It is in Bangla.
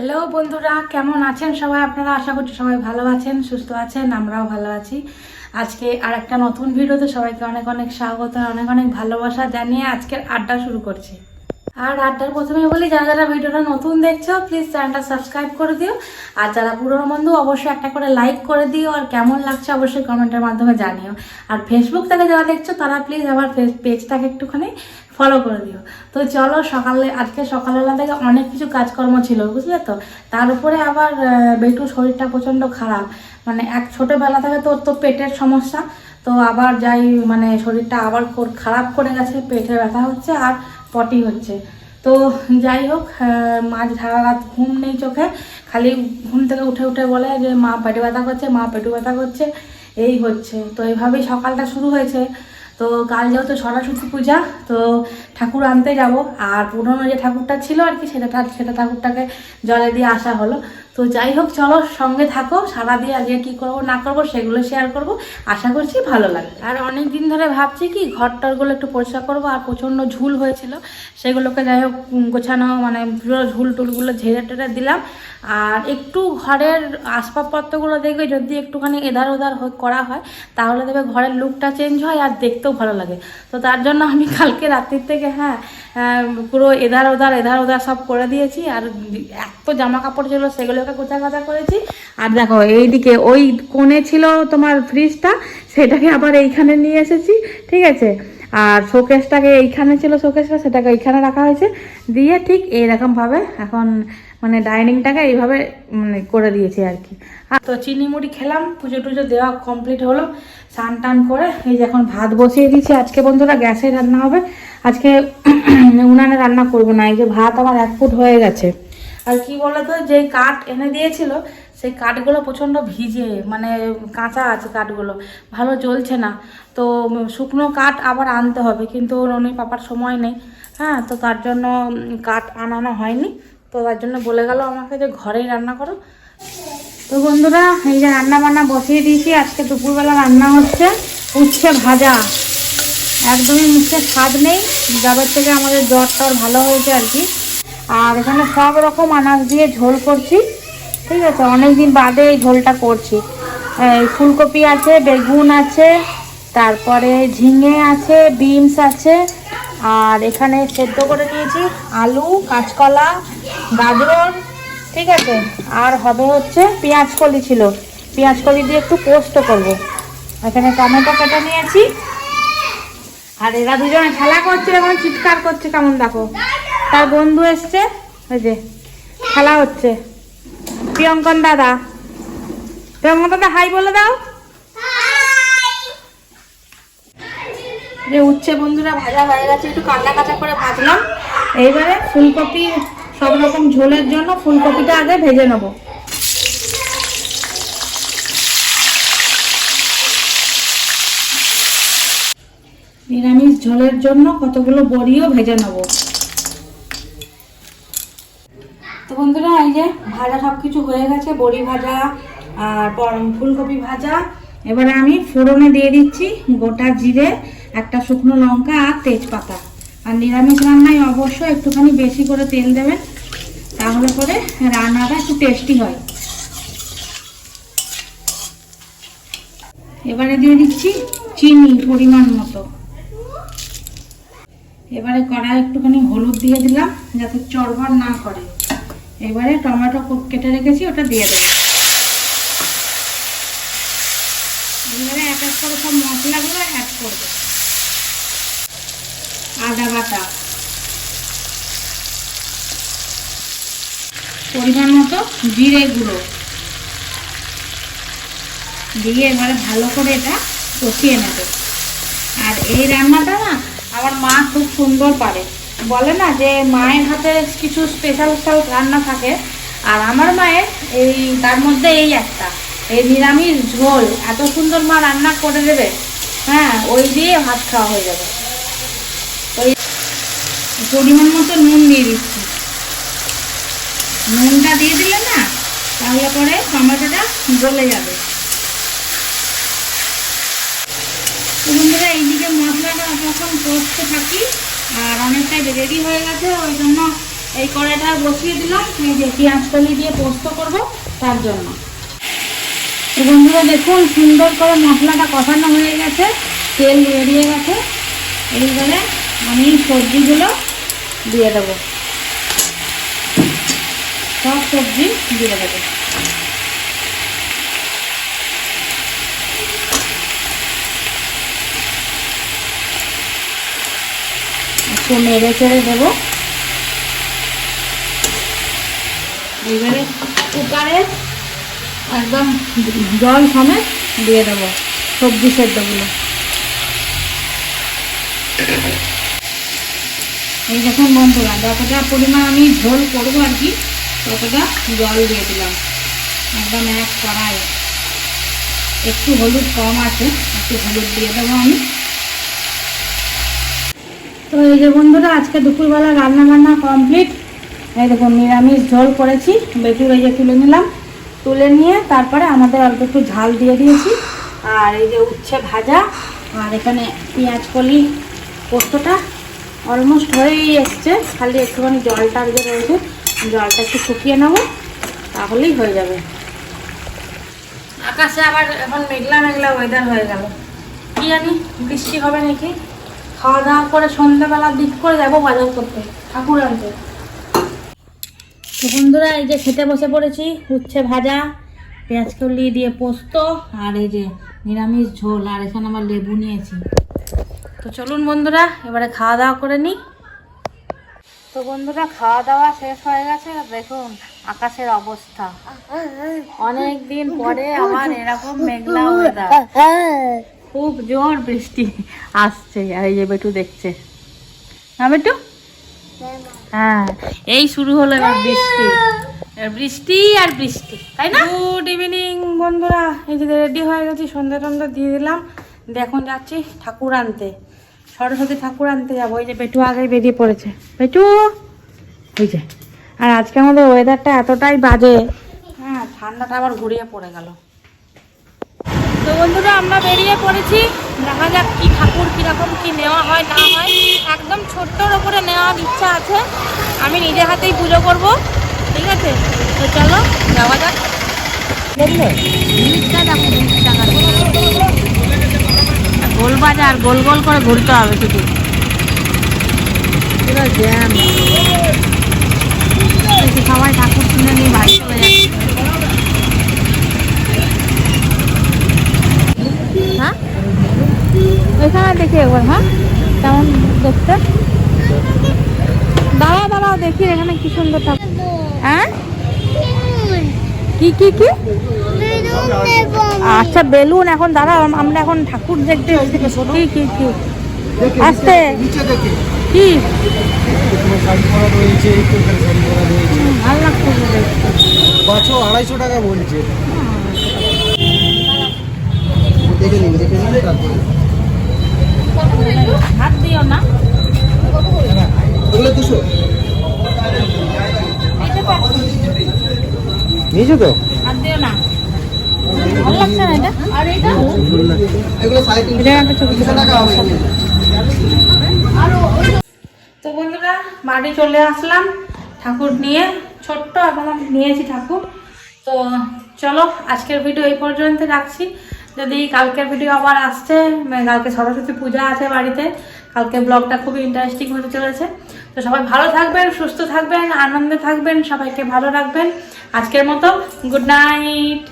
হ্যালো বন্ধুরা, কেমন আছেন সবাই? আপনারা আশা করছি সবাই ভালো আছেন, সুস্থ আছেন, আমরাও ভালো আছি। আজকে আর একটা নতুন ভিডিওতে সবাইকে অনেক অনেক স্বাগত, অনেক অনেক ভালোবাসা জানিয়ে আজকের আড্ডা শুরু করছি। আর আড্ডার প্রথমে বলি, যারা যারা ভিডিওটা নতুন দেখছ প্লিজ চ্যানেলটা সাবস্ক্রাইব করে দিও। আর যারা পুরনো বন্ধু, অবশ্যই একটা করে লাইক করে দিও। আর কেমন লাগছে, অবশ্যই কমেন্টের মাধ্যমে জানিও। আর ফেসবুক থেকে যারা দেখছ, তারা প্লিজ আমার পেজটাকে একটুখানি ফলো করে দিও। তো চলো সকালে, আজকে সকালবেলা থেকে অনেক কিছু কাজকর্ম ছিল, বুঝলে তো? তার উপরে আবার বেটুর শরীরটা প্রচণ্ড খারাপ। মানে এক ছোটোবেলা থেকে তো তো পেটের সমস্যা, তো আবার যাই মানে শরীরটা আবার খারাপ করে গেছে, পেটে ব্যথা হচ্ছে আর পটি হচ্ছে। তো যাই হোক মাঝ সারা রাত ঘুম নেই চোখে, খালি ঘুম থেকে উঠে উঠে বলে যে, মা পেটে ব্যথা করছে, মা পেটু ব্যথা করছে। এই হচ্ছে। তো এইভাবেই সকালটা শুরু হয়েছে। তো কাল যেহেতু সরস্বতী পূজা, তো ঠাকুর আনতে যাব। আর পুরনো যে ঠাকুরটা ছিল আর কি, সেটা সেটা ঠাকুরটাকে জলে দিয়ে আসা হলো। তো যাই হোক, চলো সঙ্গে থাকো। সারা দিয়ে আজকে কী করব, না করব, সেগুলো শেয়ার করব। আশা করছি ভালো লাগে আর অনেক দিন ধরে ভাবছি কি ঘর টরগুলো একটু পরিষ্কার করব। আর প্রচণ্ড ঝুল হয়েছিল। সেগুলোকে যাই হোক গোছানো মানে পুরো ঝুল টুলগুলো ঝেড়ে টেড়ে দিলাম। আর একটু ঘরের আসবাবপত্রগুলো দেখবে, যদি একটুখানি এধার ওধার করা হয়, তাহলে দেখবে ঘরের লুকটা চেঞ্জ হয় আর দেখতেও ভালো লাগে। তো তার জন্য আমি কালকে রাত্রির থেকে হ্যাঁ পুরো এধার ওধার এধার ওধার সব করে দিয়েছি, আর এত জামা কাপড় ছিল সেগুলোকে গোছা গাছা করেছি। আর দেখো, এইদিকে ওই কোণে ছিল তোমার ফ্রিজটা সেটাকে আবার এইখানে নিয়ে এসেছি, ঠিক আছে? আর শোকেসটাকে এইখানে ছিল শোকেসটা, সেটাকে এইখানে রাখা হয়েছে। দিয়ে ঠিক এইরকমভাবে এখন মানে ডাইনিংটাকে এইভাবে মানে করে দিয়েছে আর কি। আর তো চিনি মুড়ি খেলাম, পুজো টুজো দেওয়া কমপ্লিট হলো। স্নান টান করে এই যে এখন ভাত বসিয়ে দিয়েছি। আজকে বন্ধুরা গ্যাসে রান্না হবে। আজকে উনানে রান্না করব না, এই যে ভাত আমার এক ফুট হয়ে গেছে। আর কি বলতো যে কাঠ এনে দিয়েছিল সেই কাঠগুলো প্রচণ্ড ভিজে মানে কাঁচা আছে কাঠগুলো। ভালো জ্বলছে না। তো শুকনো কাঠ আবার আনতে হবে, কিন্তু রনির পাপার সময় নেই। হ্যাঁ তো তার জন্য কাঠ আনানো হয়নি। তো তার জন্য বলে গেল আমাকে যে ঘরেই রান্না করো। তো বন্ধুরা, এই যে রান্না বান্না বসিয়ে দিয়েছি। আজকে দুপুরবেলা রান্না হচ্ছে উচ্ছে ভাজা। একদমই মুখে স্বাদ নেই। যাবার থেকে আমাদের জ্বর টর ভালো হয়েছে আর কি। আর এখানে সব রকম আনাজ দিয়ে ঝোল করছি। ঠিক আছে অনেক দিন বাদে এই ঝোলটা করছি। ফুলকপি আছে, বেগুন আছে, তারপরে ঝিঙে আছে, বিনস আছে, আর এখানে সেদ্ধ করে নিয়েছি আলু, কাঁচকলা গাজর ঠিক আছে। আর হবে হচ্ছে পেঁয়াজ কলি ছিল। পেঁয়াজ কলি দিয়ে একটু পোস্ত করব। এখানে টমেটো কেটে নিয়েছি। আর এরা দুজনে খেলা করছে এখন চিৎকার করছে, কেমন দেখো। তার বন্ধু এসছে, ওই যে, খেলা হচ্ছে। প্রিয়ঙ্কন দাদা। প্রিয়ঙ্কন দাদা হাই বলে দাও। যে উচ্ছে বন্ধুরা ভাজা হয়ে গেছে, একটু কাঁচা কাঁচা করে ভাজলাম। এইবারে ফুলকপি সব রকম ঝোলের জন্য ফুলকপিটা আগে ভেজে নেব। নিরামিষ ঝোলের জন্য কতগুলো বড়িও ভেজে নেব। বন্ধুরা, এই যে ভাজা সব কিছু হয়ে গেছে, বড়ি ভাজা আর ফুলকপি ভাজা। এবারে আমি ফোড়নে দিয়ে দিচ্ছি গোটা জিরে, একটা শুকনো লঙ্কা আর তেজপাতা। আর নিরামিষ রান্নায় অবশ্যই একটুখানি বেশি করে তেল দেবেন, তাহলে করে রান্নাটা একটু টেস্টি হয়। এবারে দিয়ে দিচ্ছি চিনি পরিমাণ মতো। এবারে কড়াই একটুখানি হলুদ দিয়ে দিলাম, যাতে চড়বড় না করে। এবারে টমেটো কেটে রেখেছি, ওটা দিয়ে দেবো। এবারে এক এক করে সব মশলাগুলো অ্যাড করব। আদা বাটা। পরিমাণ মতো জিরে গুঁড়ো। দিয়ে এবারে ভালো করে এটা কষিয়ে নেবে। আর এই রান্নাটা না আমার মা খুব সুন্দর পারে। বলে না যে মায়ের হাতে কিছু স্পেশাল স্পেশাল রান্না থাকে। আর আমার মায়ের এই, তার মধ্যে এই একটা। এই নিরামিষ ঝোল, এত সুন্দর মা রান্না করে দেবে। হ্যাঁ ওই দিয়ে ভাত খাওয়া হয়ে যাবে। ওই পরিমাণ মতো নুন দিয়ে দিচ্ছি। নুনটা দিয়ে দিলে না, তাহলে পরে টমেটোটা গলে যাবে। বন্ধুরা, এইদিকে মশলাটা যখন কষতে থাকি আর অনেকটাই রেডি হয়ে গেছে, ওই জন্য এই কড়াইটা বসিয়ে দিলাম। এই যে পেঁয়াজ কলি দিয়ে পোস্ত করব তার জন্য। বন্ধুরা দেখুন, সুন্দর করে মশলাটা কষানো হয়ে গেছে, তেল বেরিয়ে গেছে। এইবারে আমি সবজিগুলো দিয়ে দেবো। সব সবজি দিয়ে দেবো। একটু নেড়ে চেড়ে দেবো। এবারে কুকারে একদম জল সমেত দিয়ে দেবো, সবজি সেদ্ধগুলো। এই দেখুন বন্ধুরা, যতটা পরিমাণ আমি ঝোল করব আর কি, ততটা জল দিয়ে দিলাম। একদম এক কড়াই একটু হলুদ কম আছে, একটু হলুদ দিয়ে দেবো আমি। তো এই যে বন্ধুরা, আজকে দুপুরবেলা রান্না বান্না কমপ্লিট এই দেখুন নিরামিষ ঝোল করেছি বেটুর এই যে তুলে নিলাম। তুলে নিয়ে তারপরে আমাদের অল্প একটু ঝাল দিয়ে দিয়েছি। আর এই যে উচ্ছে ভাজা, আর এখানে পেঁয়াজ কলি পোস্তটা অলমোস্ট হয়েই এসছে। খালি একটুখানি জলটা যে রয়েছে জলটা একটু শুকিয়ে নেব, তাহলেই হয়ে যাবে। আকাশে আবার এখন মেঘলা মেঘলা ওয়েদার হয়ে গেল। কি জানি, বৃষ্টি হবে নাকি? খাওয়া দাওয়া করে সন্ধ্যেবেলার দিক করে যাব বাজার করতে, ঠাকুর আনতে। বন্ধুরা, এই যে খেতে বসে পড়েছি উচ্ছে ভাজা, পেঁয়াজ কলি দিয়ে পোস্ত, আর এই যে নিরামিষ ঝোল, আর এখানে আমার লেবু নিয়েছি। তো চলুন বন্ধুরা, এবারে খাওয়া দাওয়া করে নিই তো বন্ধুরা, খাওয়া দাওয়া শেষ হয়ে গেছে দেখুন আকাশের অবস্থা। অনেক দিন পরে আমার এরকম মেঘলা ওয়েদার খুব জোর বৃষ্টি আসছে, আর এই যে বেটু দেখছে। না বেটু? হ্যাঁ এই শুরু হলো এবার বৃষ্টি। বৃষ্টি আর বৃষ্টি, তাই না? গুড ইভিনিং বন্ধুরা। এই যে রেডি হয়ে গেছি সন্ধ্যা টন্ধা দিয়ে দিলাম। দিয়ে এখন যাচ্ছি ঠাকুর আনতে। সরস্বতী ঠাকুর আনতে যাব। ওই যে বেটু আগে বেরিয়ে পড়েছে। বেটু, ওই যে। আর আজকে আমাদের ওয়েদারটা এতটাই বাজে। হ্যাঁ ঠান্ডাটা আবার ঘুরিয়ে পড়ে গেল। তো বন্ধুরা, আমরা বেরিয়ে পড়েছি। দেখা যাক কি ঠাকুর কীরকম কি নেওয়া হয়, না হয়। একদম ছোট্টর ওপরে নেওয়ার ইচ্ছা আছে। আমি নিজে হাতেই পুজো করব, ঠিক আছে? তো চলো, যাওয়া যাক। গোল বাজার, গোল গোল করে ঘুরতে হবে শুধু। সবাই ঠাকুর কিনে নিয়ে বাড়ি চলে যাচ্ছে। হ্যাঁ? ওইখানে দেখি একবার হ্যাঁ? কেমন দেখতে? দাঁড়া দাঁড়াও দেখি এখানে কি সুন্দর ঠাকুর হ্যাঁ? কি কি কি? আচ্ছা বেলুন এখন দাঁড়াও আমরা এখন ঠাকুর দেখতে। কি কি কি? আস্তে। কি? ভালো লাগছে। আড়াইশো টাকা বলছে। দেখে নিবি দেখে নিবি তারপরে। হাত দিও না। ওগুলো দুশো। তো নিয়েছো তো? হাত দিও না। ভালো লাগছে না এটা? আর এটা? এগুলো সাড়ে তিনশো। এটা একটা ছবি। তিনশো টাকা হবে। তো বন্ধুরা বাড়ি চলে আসলাম ঠাকুর নিয়ে। ছোট্ট এখন নিয়েছি ঠাকুর। তো চলো আজকের ভিডিও এই পর্যন্ত রাখছি। যদি কালকের ভিডিও আবার আসছে মানে কালকে সরস্বতী পূজা আছে বাড়িতে, কালকে ব্লগটা খুবই ইন্টারেস্টিং হতে চলেছে। তো সবাই ভালো থাকবেন, সুস্থ থাকবেন, আনন্দে থাকবেন, সবাইকে ভালো রাখবেন। আজকের মতো গুড নাইট